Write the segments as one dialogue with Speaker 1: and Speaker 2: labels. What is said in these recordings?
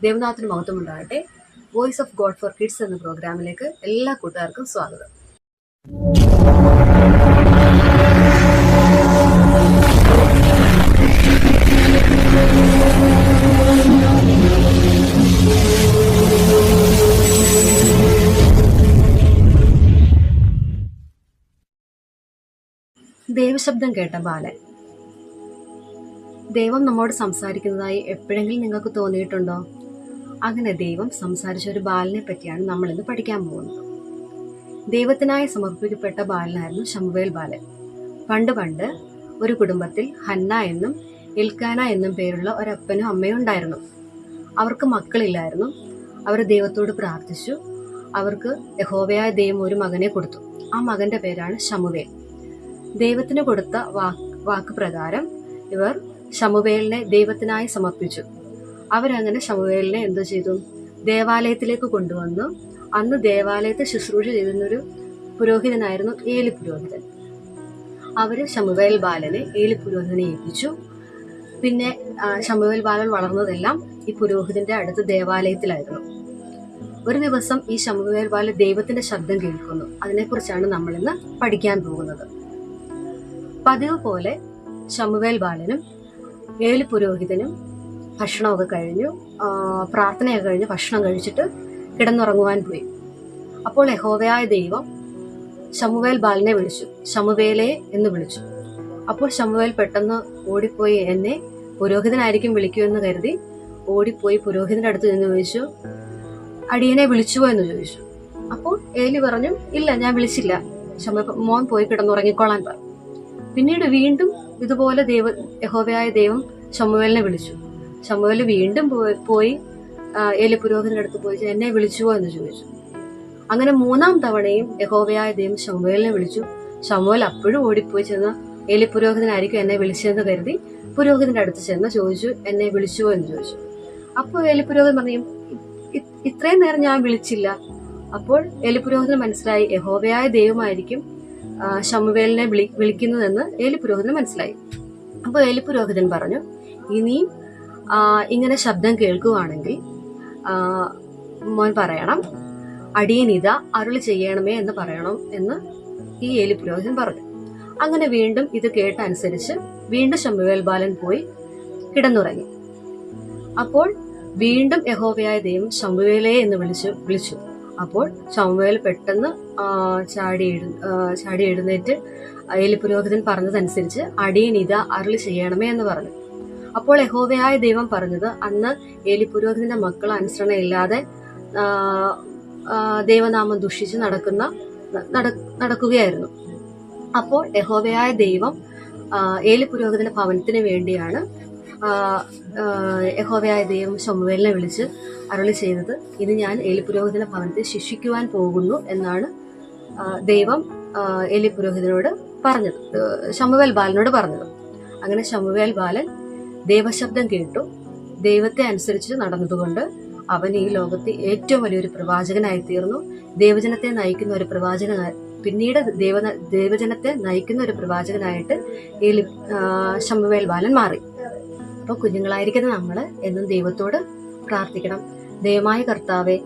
Speaker 1: ദേവനാഥന് മഹത്വം ഉണ്ടാകട്ടെ voice of God for kids എന്ന പ്രോഗ്രാമിലേക്ക് എല്ലാ കൂട്ടുകാർക്കും സ്വാഗതം. ദേവശബ്ദം കേട്ട ബാലൻ ദൈവം നമ്മോട് സംസാരിക്കുന്നതായി എപ്പോഴെങ്കിലും നിങ്ങൾക്ക് തോന്നിയിട്ടുണ്ടോ? അങ്ങനെ ദൈവം സംസാരിച്ച ഒരു ബാലനെ പറ്റിയാണ് നമ്മൾ ഇന്ന് പഠിക്കാൻ പോകുന്നത്. ദൈവത്തിനായി സമർപ്പിക്കപ്പെട്ട ബാലനായിരുന്നു ശമുവേൽ ബാലൻ. പണ്ട് പണ്ട് ഒരു കുടുംബത്തിൽ ഹന്ന എന്നും ഇൽക്കാന എന്നും പേരുള്ള ഒരപ്പനും അമ്മയും ഉണ്ടായിരുന്നു. അവർക്ക് മക്കളില്ലായിരുന്നു. അവർ ദൈവത്തോട് പ്രാർത്ഥിച്ചു. അവർക്ക് യഹോവയായ ദൈവം ഒരു മകനെ കൊടുത്തു. ആ മകന്റെ പേരാണ് ശമുവേൽ. ദൈവത്തിന് കൊടുത്ത വാക്ക് വാക്ക് പ്രകാരം ഇവർ ശമുവേലിനെ ദൈവത്തിനായി സമർപ്പിച്ചു. അവരങ്ങനെ ശമുവേലിനെ എന്തോ ചെയ്തു. ദേവാലയത്തിലേക്ക് കൊണ്ടുവന്നു. അന്ന് ദേവാലയത്തെ ശുശ്രൂഷ ചെയ്തിരുന്നൊരു പുരോഹിതനായിരുന്നു ഏലി പുരോഹിതൻ. അവർ ശമുവേൽ ബാലനെ ഏലി പുരോഹിതനെ ഏൽപ്പിച്ചു. പിന്നെ ശമുവേൽ ബാലൻ വളർന്നതെല്ലാം ഈ പുരോഹിതന്റെ അടുത്ത് ദേവാലയത്തിലായിരുന്നു. ഒരു ദിവസം ഈ ശമുവേൽ ബാലൻ ദൈവത്തിന്റെ ശബ്ദം കേൾക്കുന്നു. അതിനെക്കുറിച്ചാണ് നമ്മൾ ഇന്ന് പഠിക്കാൻ പോകുന്നത്. പതിവ് പോലെ ശമുവേൽ ബാലനും ഏലി പുരോഹിതനും ഭക്ഷണമൊക്കെ കഴിഞ്ഞു. പ്രാർത്ഥനയൊക്കെ കഴിഞ്ഞ് ഭക്ഷണം കഴിച്ചിട്ട് കിടന്നുറങ്ങുവാൻ പോയി. അപ്പോൾ യഹോവയായ ദൈവം ശമുവേൽ ബാലിനെ വിളിച്ചു. ശമുവേലെ എന്ന് വിളിച്ചു. അപ്പോൾ ശമുവേൽ പെട്ടെന്ന് ഓടിപ്പോയി എന്നെ പുരോഹിതനായിരിക്കും വിളിക്കുമെന്ന് കരുതി ഓടിപ്പോയി പുരോഹിതന്റെ അടുത്ത് നിന്ന് ചോദിച്ചു അടിയനെ വിളിച്ചുവോ എന്ന് ചോദിച്ചു. അപ്പോൾ ഏലി പറഞ്ഞു ഇല്ല ഞാൻ വിളിച്ചില്ല. ശമ മോൻ പോയി കിടന്നുറങ്ങിക്കോളാൻ പറഞ്ഞു. പിന്നീട് വീണ്ടും ഇതുപോലെ ദൈവ യഹോവയായ ദൈവം ശമുവേലിനെ വിളിച്ചു. ശമുവേൽ വീണ്ടും പോയി- ഏലി പുരോഹിതന്റെ അടുത്ത് പോയി എന്നെ വിളിച്ചുവോ? എന്ന് ചോദിച്ചു. അങ്ങനെ മൂന്നാം തവണയും യഹോവയായ ദൈവം ശമുവേലിനെ വിളിച്ചു. ശമുവേൽ അപ്പോഴും ഓടിപ്പോയി ചെന്ന് ഏലി പുരോഹിതനായിരിക്കും എന്നെ വിളിച്ചതെന്ന് കരുതി പുരോഹിതന്റെ അടുത്ത് ചെന്ന് ചോദിച്ചു എന്നെ വിളിച്ചുവോ? എന്ന് ചോദിച്ചു. അപ്പോൾ ഏലി പുരോഹിതൻ പറഞ്ഞു "ഇ- ഇത്രയും നേരം ഞാൻ വിളിച്ചില്ല. അപ്പോൾ ഏലി പുരോഹിതന് മനസ്സിലായി യഹോവയായ ദൈവമായിരിക്കും ശമുവേലിനെ വിളി വിളിക്കുന്നതെന്ന് ഏലി പുരോഹിതന് മനസ്സിലായി. അപ്പോൾ ഏലി പുരോഹിതൻ പറഞ്ഞു ഇനിയും ഇങ്ങനെ ശബ്ദം കേൾക്കുകയാണെങ്കിൽ മോൻ പറയണം അടിയനിത അരുളി ചെയ്യണമേ എന്ന് പറയണം എന്ന് ഈ ഏലി പുരോഹിതൻ പറഞ്ഞു. അങ്ങനെ വീണ്ടും ഇത് കേട്ടനുസരിച്ച് വീണ്ടും ശമ്പുവേൽ ബാലൻ പോയി കിടന്നുറങ്ങി. അപ്പോൾ വീണ്ടും യഹോവയായ ദൈവം ശമുവേലെ എന്ന് വിളിച്ചു വിളിച്ചു. അപ്പോൾ ശമുവേൽ പെട്ടെന്ന് ചാടി എഴു ചാടി എഴുന്നേറ്റ് ഏലി പുരോഹിതൻ പറഞ്ഞതനുസരിച്ച് അടിയൻ ഇത അരുളി ചെയ്യണമേ എന്ന് പറഞ്ഞു. അപ്പോൾ യഹോവയായ ദൈവം പറഞ്ഞത് അന്ന് ഏലി പുരോഹിതന്റെ മക്കൾ അനുസരണയില്ലാതെ ദൈവനാമം ദുഷിച്ച് നടക്കുന്ന നടക്കുകയായിരുന്നു. അപ്പോൾ യഹോവയായ ദൈവം ഏലി പുരോഹിതന്റെ ഭവനത്തിന് വേണ്ടിയാണ് യഹോവയായ ദൈവം ശമുവേലിനെ വിളിച്ച് അരളി ചെയ്തത്. ഇത് ഞാൻ ഏലി പുരോഹിതന്റെ ഭവനത്തെ ശിക്ഷിക്കുവാൻ പോകുന്നു എന്നാണ് ദൈവം ഏലി പുരോഹിതനോട് പറഞ്ഞത്. ശമുവേൽ ബാലനോട് പറഞ്ഞത്. അങ്ങനെ ശമുവേൽ ബാലൻ ദൈവശബ്ദം കേട്ടു. ദൈവത്തെ അനുസരിച്ച് നടന്നതുകൊണ്ട് അവൻ ഈ ലോകത്തെ ഏറ്റവും വലിയൊരു പ്രവാചകനായി തീർന്നു. ദൈവജനത്തെ നയിക്കുന്ന ഒരു പ്രവാചകനായി പിന്നീട് ദൈവ ദൈവജനത്തെ നയിക്കുന്ന ഒരു പ്രവാചകനായിട്ട് ഈ ശമുവേൽ ബാലൻ മാറി. അപ്പോൾ കുഞ്ഞുങ്ങളായിരിക്കുന്ന നമ്മൾ എന്നും ദൈവത്തോട് പ്രാർത്ഥിക്കണം. ദൈവമായ കർത്താവെ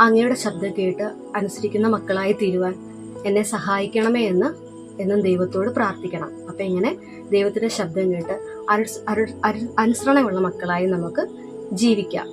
Speaker 1: അങ്ങയുടെ ശബ്ദം കേട്ട് അനുസരിക്കുന്ന മക്കളായി തീരുവാൻ എന്നെ സഹായിക്കണമേ എന്ന് എന്നും ദൈവത്തോട് പ്രാർത്ഥിക്കണം. അപ്പം ഇങ്ങനെ ദൈവത്തിന്റെ ശബ്ദം കേട്ട് അനുസ്- അരു- അരു- അനുസരണമുള്ള മക്കളായി നമുക്ക് ജീവിക്കാം.